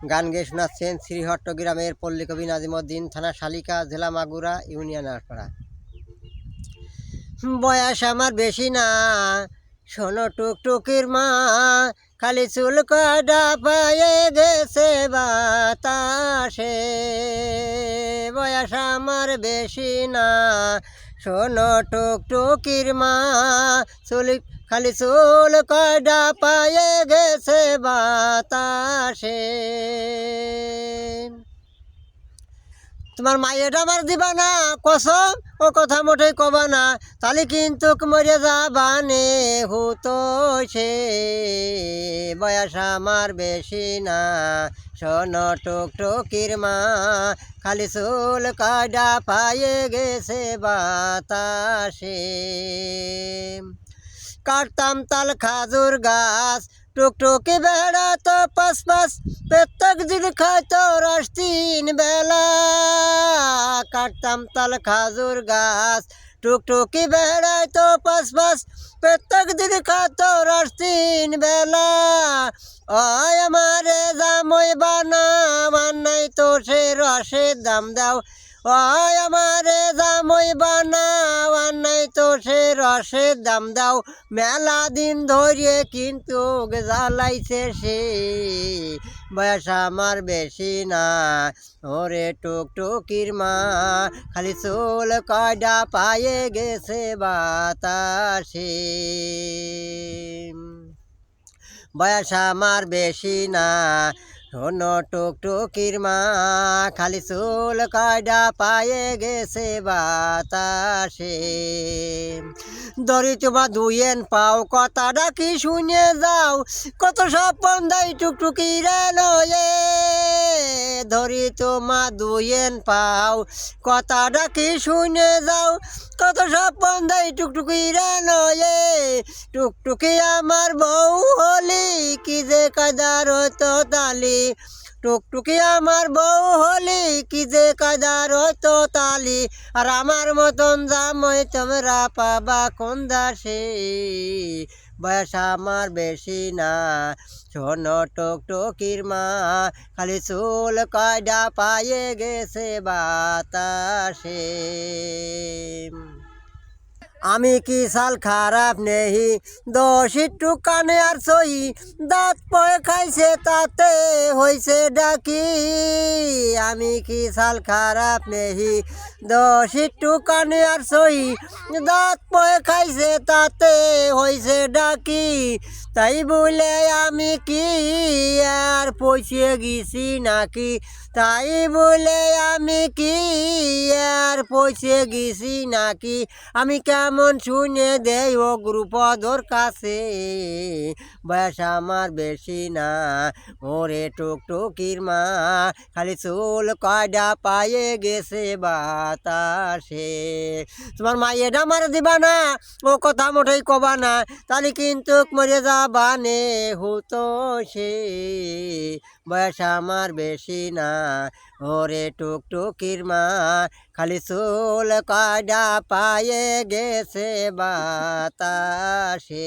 গান গেয়ে শোনাচ্ছেন শ্রীহট্ট গ্রামের পল্লী কবি নাজিমুদ্দিন থানা শালিকা, জেলা মাগুরা, ইউনিয়ন আটপাড়া বয়স আমার বেশি না, শোনো টুকটুকির মা, খালি চুল কাটা পায়ে গেছে বাতাসে। বয়স আমার বেশি না, শোনো টুকটুকির মা, চুল খালি চুল কাটা পায়ে গেছে বাতাসে। তোমার মায়ের আমার দিবা না কসম? ও কথা মোটেই কবা না। তাহলে কিন্তু মরে যাবা নে হুতো সে বয়স আমার বেশি না। শোন টুক টুকির মা, খালি চুল কাডা পায়ে গেছে বাতাসে। কাটতাম তাল খাজুর গাছ। টুকটুকি বেড়া তো পাস প্রত্যেক দিন খাইতো রস তিন বেলা। কাটতাম তাল খাজুর গাছ, টুকটুকি বেড়ায় তো পাস প্রত্যেক দিন খাতো রস তিন বেলা। ওই আমারে জামই বানা বানাই তো সে রসের দাম দাও। ওই আমারে জামই বানা বানাই তো সে রসের দাম দাও। মেলা দিন ধরে কিন্তু জ্বালাইছে সে। বয়স আমার বেশি না, ওরে টুক টুকির মা। খালি চুল কয়ডা পায়ে গেছে বাতাসে। বয়স আমার বেশি না শোনো টুক টুকির মা, খালি চুল কয়ডা পায়ে গেছে বাতাসে। দড়ি তোমা দুইয়েন পাও, কথাটা কি শুনে যাও, কত স্বপন দাই টুকটুকি রে লয়ে ধরি তোমা দুইয়েন পাও, কথাটা কি শুনে যাও, কত স্বপন দাই টুকটুকি রে লয়ে টুকটুকি আমার বউ হলি কি যে কাদার হতো তালি? টুকটুকি আমার বউ হলি, কি যে কাদার হতো তালি? আর আমার মতন জামই তোমরা পাবা কোন দাসে? বয়স আমার বেশি না, শোনো টুকটুকির মা, খালি চুল কয়ডা পায়ে গেছে বাতাসে। আমি কি সাল খারাপ নেহি দশ একটু কানে আর সই দাঁত পয় খাইছে, তাতে হইছে ডাকি। আমি কি সাল খারাপ নেহি দশ একটু কানে আর সই দাঁত পয় খাইছে, তাতে হইছে ডাকি। তাই বলে আমি কি আর পয়সে গেছি নাকি? তাই বলে আমি কি আর পয়সে গেছি নাকি? আমি কেমন শুনে দেই ও গ্রুপদর কাছে? বয়স আমার বেশি না, ওরে টুকটুকির মা, খালি চুল কয়ডা পায়ে গেছে বাতাসে। তোমার মায়ের আমার দিবা না ও কথা মোটেই কবা না তাহলে কিন্তু মরে যাবা নে হুতো সে, বয়স আমার বেশি না। ওরে টুকটুকির মা, খালি চুল কয়ডা পায়ে গেছে বাতাসে।